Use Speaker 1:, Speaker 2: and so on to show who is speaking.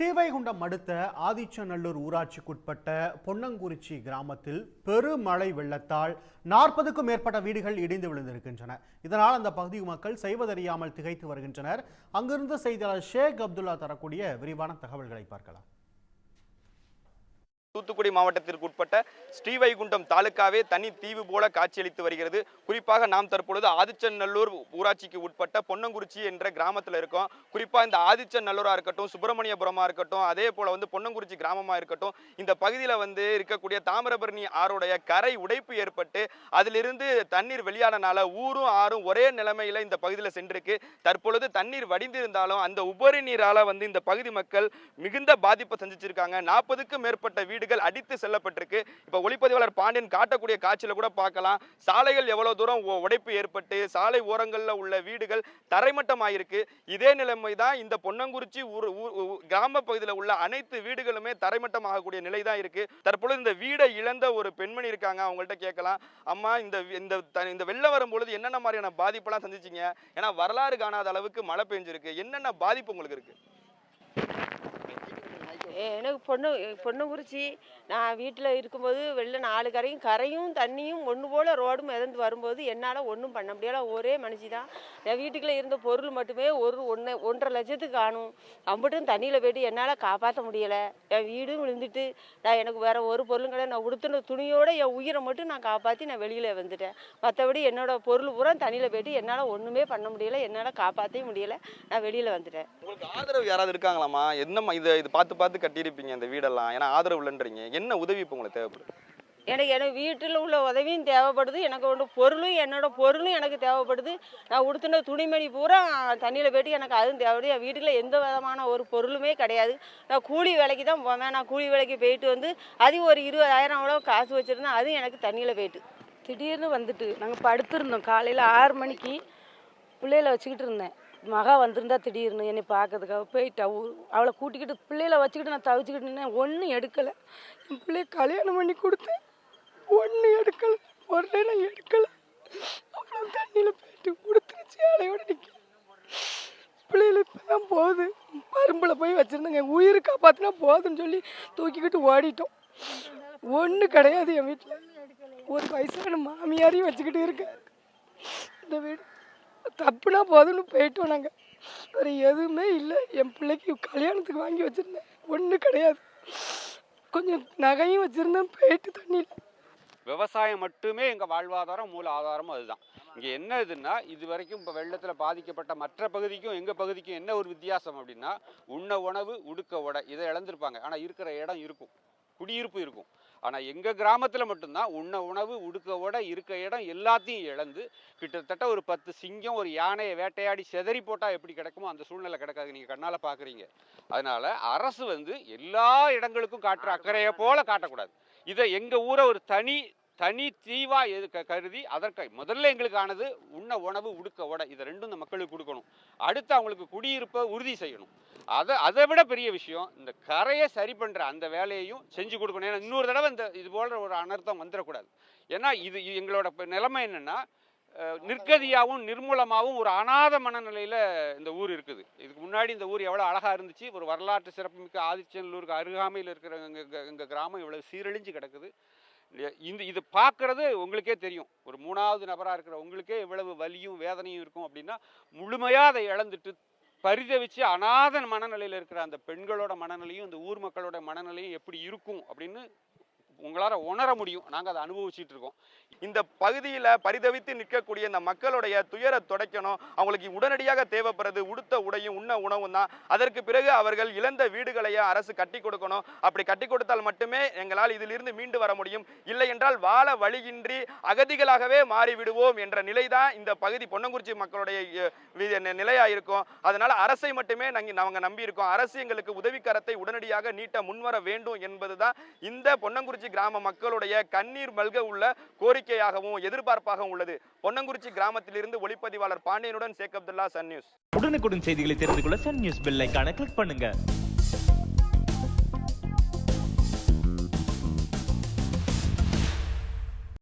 Speaker 1: ஸ்ரீவைகுண்டம் அடுத்த ஆதிச்சநல்லூர் ஊராட்சிக்குட்பட்ட பொன்னங்குறிச்சி கிராமத்தில் பெருமழை வெள்ளத்தால் நாற்பதுக்கும் மேற்பட்ட வீடுகள் இடிந்து விழுந்திருக்கின்றன. இதனால் அந்த பகுதி மக்கள் செய்வதறியாமல் திகைத்து வருகின்றனர். அங்கிருந்து செய்தியாளர் ஷேக் அப்துல்லா தரக்கூடிய விரிவான தகவல்களை பார்க்கலாம்.
Speaker 2: தூத்துக்குடி மாவட்டத்திற்கு உட்பட்ட ஸ்ரீவைகுண்டம் தாலுக்காவே தனி தீவு போல காட்சியளித்து வருகிறது. குறிப்பாக நாம் தற்பொழுது ஆதிச்சநல்லூர் ஊராட்சிக்கு உட்பட்ட பொன்னங்குறிச்சி என்ற கிராமத்தில் இருக்கோம். குறிப்பாக இந்த ஆதிச்சநல்லூராக இருக்கட்டும் சுப்பிரமணியபுரமாக இருக்கட்டும் அதே போல வந்து பொன்னங்குறிச்சி கிராமமாக இருக்கட்டும் இந்த பகுதியில் வந்து இருக்கக்கூடிய தாமிரபரணி ஆறுடைய கரை உடைப்பு ஏற்பட்டு அதிலிருந்து தண்ணீர் வெளியானனால ஊரும் ஆறும் ஒரே நிலைமையில் இந்த பகுதியில் சென்றிருக்கு. தற்பொழுது தண்ணீர் வடிந்திருந்தாலும் அந்த உபரி நீரால் வந்து இந்த பகுதி மக்கள் மிகுந்த பாதிப்பை சந்திச்சிருக்காங்க. நாற்பதுக்கும் மேற்பட்ட வீடு வீடுகள் அடித்து செல்லப்பட்டிருக்கு. இப்போ ஒளிப்பதிவாளர் பாண்டியன் காட்டக்கூடிய காட்சியில் கூட பார்க்கலாம். சாலைகள் எவ்வளோ தூரம் உடைப்பு ஏற்பட்டு சாலை ஓரங்களில் உள்ள வீடுகள் தரைமட்டமாயிருக்கு. இதே நிலைமை தான் இந்த பொன்னங்குறிச்சி ஊர் ஊர் ஊ- கிராம பகுதியில் உள்ள அனைத்து வீடுகளுமே தரைமட்டமாகக்கூடிய நிலை தான் இருக்கு. தற்பொழுது இந்த வீடை இழந்த ஒரு பெண்மணி இருக்காங்க அவங்கள்ட்ட கேட்கலாம். அம்மா இந்த இந்த த- இந்த வெள்ளம் வரும்பொழுது என்னென்ன மாதிரியான பாதிப்பெல்லாம் சந்திச்சிங்க? ஏன்னா வரலாறு காணாத அளவுக்கு மழை பெஞ்சிருக்கு. என்னென்ன பாதிப்பு உங்களுக்கு
Speaker 3: இருக்குது எனக்கு பொண்ணு பொண்ணு குறிச்சி நான் வீட்டில் இருக்கும்போது வெளில நாலு கரையும் கரையும் தண்ணியும் ஒன்று போல் ரோடும் மிதந்து வரும்போது என்னால் ஒன்றும் பண்ண முடியல. ஒரே மனுஷி தான் என் வீட்டுக்குள்ளே இருந்த பொருள் மட்டுமே ஒரு ஒன்று ஒன்றரை லட்சத்துக்கு காணும். அம்பட்டும் தண்ணியில் போயிட்டு என்னால் காப்பாற்ற முடியலை. என் வீடும் விழுந்துட்டு நான் எனக்கு வேறு ஒரு பொருளும் கிடையாது. நான் உடுத்தின துணியோடு என் உயிரை மட்டும் நான் காப்பாற்றி நான் வெளியில் வந்துட்டேன். மற்றபடி என்னோடய பொருள் பூரா தண்ணியில் போயிட்டு என்னால் ஒன்றுமே பண்ண முடியலை. என்னால் காப்பாற்றவே முடியலை. நான் வெளியில் வந்துட்டேன்.
Speaker 2: உங்களுக்கு ஆதரவு யாராவது இருக்காங்களாம்மா? என்னம்மா இதை இது பார்த்து பார்த்து கட்டியிருப்பீங்க இந்த வீடெல்லாம்? ஏன்னா ஆதரவு இல்லைன்றீங்க என்ன உதவி இப்போ உங்களுக்கு தேவைப்படுது?
Speaker 3: எனக்கு எனக்கு வீட்டில் உள்ள உதவியும் தேவைப்படுது. எனக்கு ஒன்று பொருளும் என்னோட பொருளும் எனக்கு தேவைப்படுது. நான் உடுத்தின துணிமணி பூரா தண்ணியில் போயிட்டு எனக்கு அதுவும் தேவைப்படுது. என் வீட்டில் எந்த விதமான ஒரு பொருளுமே கிடையாது. நான் கூலி வேலைக்கு தான் போவேன். நான் கூலி வேலைக்கு போயிட்டு வந்து அது ஒரு இருபதாயிரம் அவ்வளோ காசு வச்சுருந்தேன் அதுவும் எனக்கு தண்ணியில் போயிட்டு.
Speaker 4: திடீர்னு வந்துட்டு நாங்கள் படுத்திருந்தோம். காலையில் ஆறு மணிக்கு பிள்ளையில வச்சுக்கிட்டு இருந்தேன். மகா வந்திருந்தா திடீர்னு என்னை பார்க்கறதுக்காக போயிட்டா ஊ- அவளை கூட்டிக்கிட்டு பிள்ளையில வச்சுக்கிட்டு நான் தவிச்சுக்கிட்டு ஒன்றும் எடுக்கலை. என் பிள்ளைய கல்யாணம் பண்ணி கொடுத்தேன். ஒன்றும் எடுக்கலை. ஒரே நான் எடுக்கலை. அவ்வளோ தண்ணியில் போயிட்டு கொடுத்துருச்சு அலையோட நிற்க பிள்ளைகள் இப்போ தான் போகுது. பரும்பில் போய் வச்சுருந்தேங்க. உயிரை காப்பாற்றினா போதுன்னு சொல்லி தூக்கிக்கிட்டு ஓடிட்டோம். ஒன்றும் கிடையாது என் வீட்டில் ஒரு வயசான மாமியாரையும் வச்சுக்கிட்டு இருக்கேன். இந்த வீடு தப்புனா போதும்னு போயிட்டோம் நாங்கள் வேறு எதுவுமே இல்லை. என் பிள்ளைக்கு கல்யாணத்துக்கு வாங்கி வச்சுருந்தேன். ஒன்றும் கிடையாது. கொஞ்சம் நகையும் வச்சுருந்தேன். போயிட்டு தண்ணியில்.
Speaker 5: விவசாயம் மட்டுமே எங்கள் வாழ்வாதாரம் மூல ஆதாரமும் அதுதான். இங்கே என்ன இதுன்னா இது வரைக்கும் இப்போ வெள்ளத்தில் பாதிக்கப்பட்ட மற்ற பகுதிக்கும் எங்கள் பகுதிக்கும் என்ன ஒரு வித்தியாசம் அப்படின்னா உண்ண உணவு உடுக்க உடை இதை இழந்திருப்பாங்க. ஆனால் இருக்கிற இடம் இருக்கும். குடியிருப்பு இருக்கும். ஆனால் எங்கள் கிராமத்தில் மட்டும்தான் உண்ண உணவு உடுக்க உட இருக்க இடம் எல்லாத்தையும் இழந்து கிட்டத்தட்ட ஒரு பத்து சிங்கம் ஒரு யானையை வேட்டையாடி செதறி போட்டால் எப்படி கிடைக்குமோ அந்த சூழ்நிலை கிடைக்காது. நீங்கள் கண்ணால் பார்க்குறீங்க அதனால் அரசு வந்து எல்லா இடங்களுக்கும் காட்டுற அக்கறையை போல் காட்டக்கூடாது. இதை எங்கள் ஊரை ஒரு தனி தனி தீவா எது கருதி அதற்கு முதல்ல எங்களுக்கு ஆனது உண்ண உணவு உடுக்க உடை இதை ரெண்டும் இந்த மக்களுக்கு கொடுக்கணும். அடுத்து அவங்களுக்கு குடியிருப்பை உறுதி செய்யணும். அதை அதை விட பெரிய விஷயம் இந்த கரையை சரி பண்ணுற அந்த வேலையையும் செஞ்சு கொடுக்கணும். ஏன்னா இன்னொரு தடவை இந்த இது போல ஒரு அனர்த்தம் வந்துடக்கூடாது. ஏன்னா இது எங்களோட நிலைமை என்னென்னா நிர்கதியாகவும் நிர்மூலமாகவும் ஒரு அனாத மனநிலையில் இந்த ஊர் இருக்குது. இதுக்கு முன்னாடி இந்த ஊர் எவ்வளோ அழகாக இருந்துச்சு. ஒரு வரலாற்று சிறப்புமிக்க ஆதிச்சநல்லூருக்கு அருகாமையில் இருக்கிற எங்கள் எங்கள் கிராமம் இவ்வளோ சீரழிஞ்சு கிடக்குது. இந்த இது பார்க்குறது உங்களுக்கே தெரியும். ஒரு மூணாவது நபராக இருக்கிற உங்களுக்கே எவ்வளவு வலியும் வேதனையும் இருக்கும் அப்படின்னா முழுமையாக அதை இழந்துட்டு பரிதவிச்சு அநாதன் மனநிலையில் இருக்கிற அந்த பெண்களோட மனநிலையும் இந்த ஊர் மக்களோட மனநிலையும் எப்படி இருக்கும் அப்படின்னு உங்களால் உணர முடியும். நாங்கள் அதை அனுபவிச்சுட்டு இருக்கோம்.
Speaker 2: இந்த பகுதியில் பரிதவித்து நிற்கக்கூடிய இந்த மக்களுடைய துயரை துடைக்கணும். அவங்களுக்கு உடனடியாக தேவைப்படுறது உடுத்த உடையும் உண்ண உணவும் தான். அதற்கு பிறகு அவர்கள் இழந்த வீடுகளையே அரசு கட்டி கொடுக்கணும். அப்படி கட்டி கொடுத்தால் மட்டுமே எங்களால் இதிலிருந்து மீண்டு வர முடியும். இல்லை என்றால் வாழ வழியின்றி அகதிகளாகவே மாறிவிடுவோம் என்ற நிலை தான் இந்த பகுதி பொன்னங்குறிச்சி மக்களுடைய நிலையாக இருக்கும் அதனால் அரசை மட்டுமே நாங்கள் நாங்கள் நம்பியிருக்கோம். அரசு எங்களுக்கு உதவிக்கரத்தை உடனடியாக நீட்ட முன்வர வேண்டும் என்பது தான் இந்த பொன்னங்குறிச்சி கிராம மக்களுடைய கண்ணீர் மல்க உள்ள கோரிக்கையாகவும் எதிர்பார்ப்பாகவும் உள்ளது. பொன்னங்குறிச்சி கிராமத்திலிருந்து ஒளிப்பதிவாளர் பாண்டியனுடன் சேக் அப்துல்லா சன் நியூஸ்.
Speaker 6: உடனுக்குடன் செய்திகளை தெரிந்து கொள்ள சன் நியூஸ் பெல்லைக்கான கிளிக் பண்ணுங்க.